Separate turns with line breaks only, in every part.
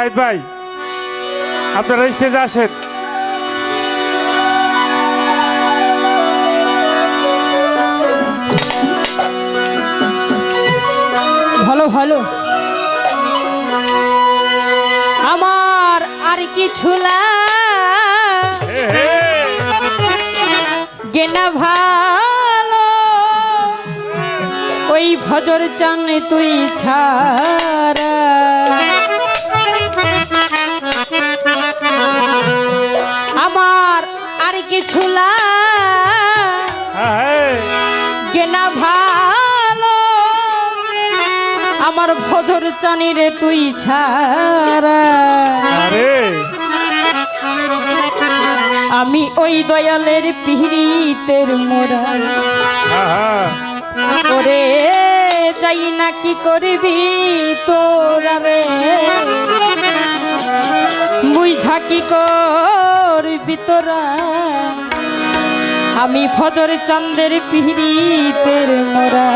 জাকির ভাই আপনারা স্টেজে আসেন।
ভালো ভালো। আমার আর কিছু না। গেনা ভালো। ওই ভজর চান তুই ছাড়া। ভদর চানি রে তুই ছাড়া। আমি ওই দয়ালের পিহিতের মোরা।
হ্যাঁ, হ্যাঁ।
করে যাই না কি করবি তোরা রে বুঝা কি করবি তোরা। আমি ফজর চন্দ্রের পিহিতের মোরা।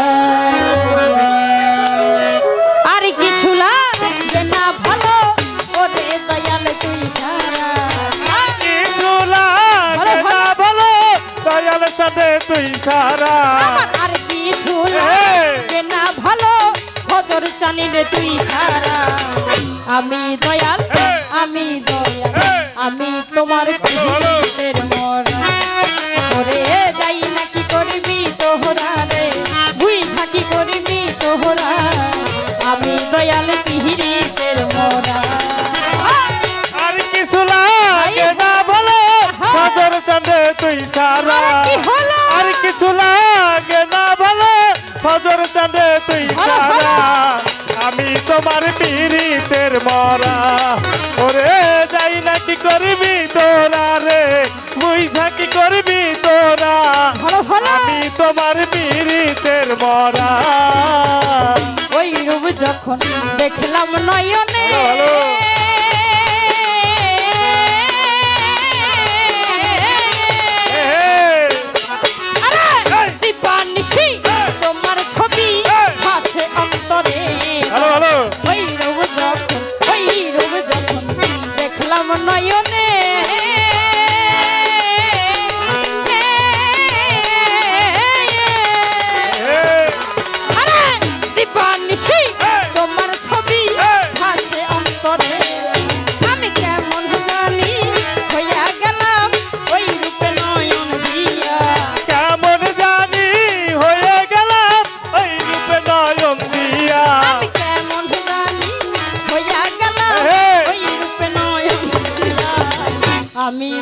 চাঁদে তুই সারা।
আর কিছু
এই!
না ভালো হজর চানিলে তুই সারা। আমি দয়াল আমি দয়াল।
চাঁদে তুই সারা আমি তোমার পীড়িতের মরা। ওরে যাই না কি করবি তোরা রে? বুঝা কি করবি তোরা? আমি তোমার পীড়িতের মরা।
ওই রূপ যখন দেখলাম নয়নে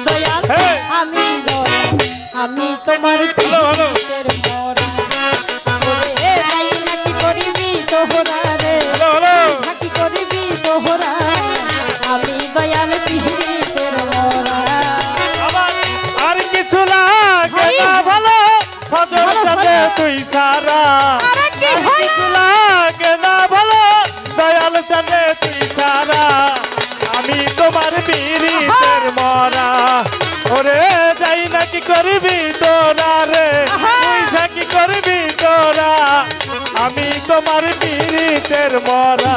দয়াল আমি দয়াল আমি তোমার। পিসের মরা ওরে যাই নাকি করিবি তোহরা রে?
হলো
নাকি করিবি তোহরা? আমি দয়াল পিসের মরা
আমার আর কিছু লাগে না ভালো চাঁদে
ভালো।
তুই সারা।
আর
কিছু লাগে না ভালো দয়াল চাঁদে তুই সারা। কি করবি তোরা রে। তুই কি করবি তোরা? আমি তোমার বীরিতের মরা।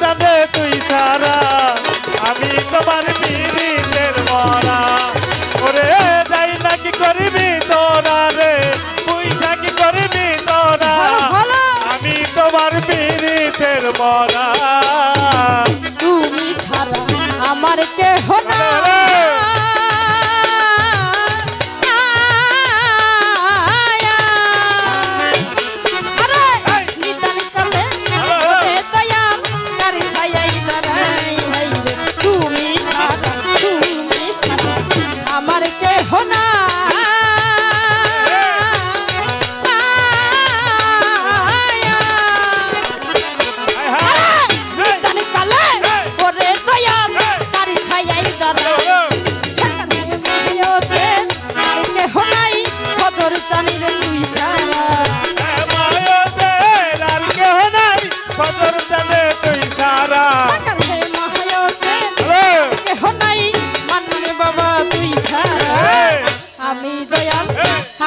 Kona!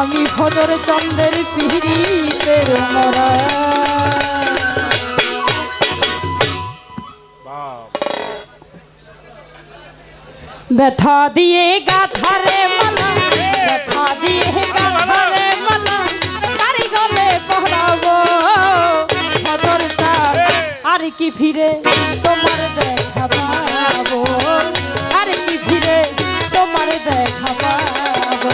আমি খদর চন্দ্রের পিহিতে ব্যথা দিয়ে গাথারে মালা ব্যথা দিয়ে গাথারে মালা। কারি গলে পহরাবো সদরটা আর কি ফিরে তোমার দেখা দেখা পাবো।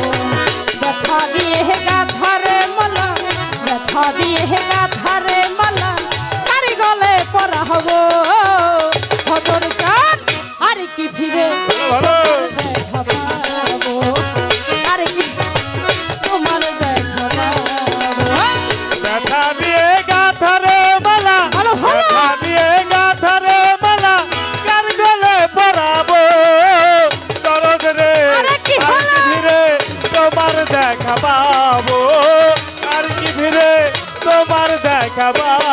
ব্যথা দিয়ে গাথারে মলম ব্যথা দিয়ে দেখা পাবো। আর কি
ভিড়ে তোমার দেখা পাবো?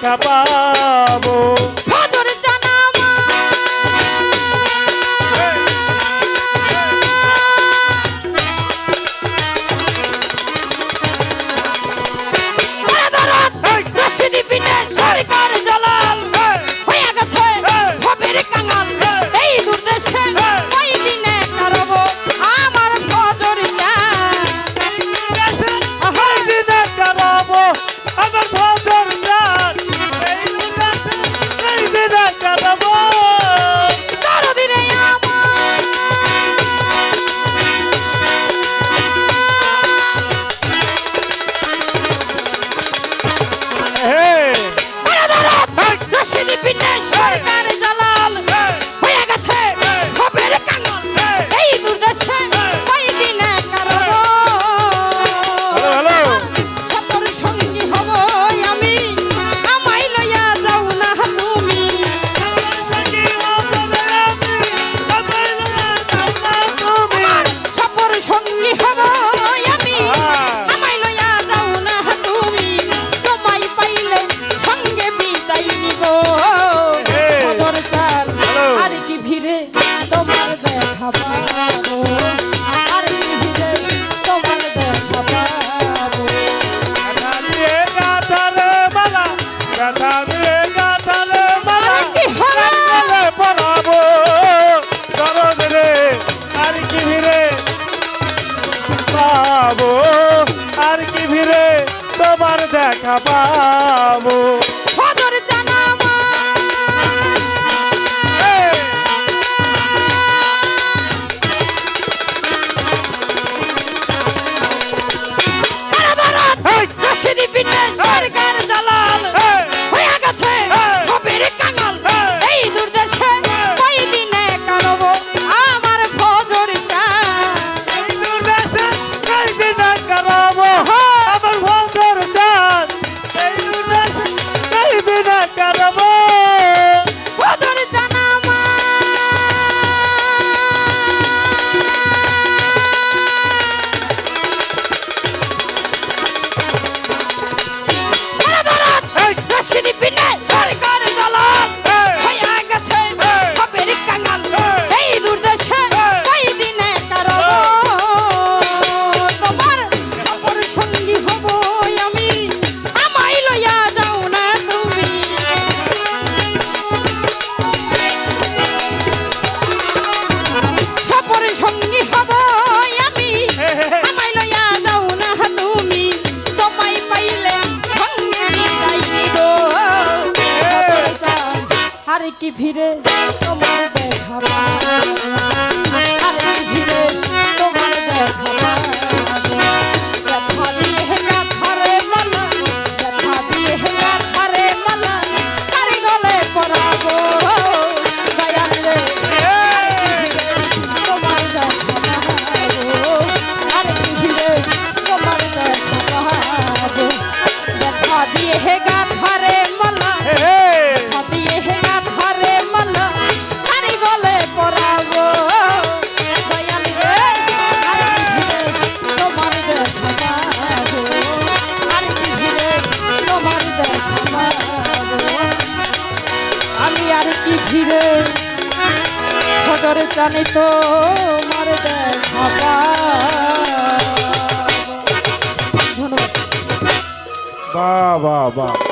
দেখা
পা আর কি ফিরে তোমার দেখা আর কি ফিরে তোমার দেখা
জানি
তো মার। ধন্যবাদ
বা বাহ বাহ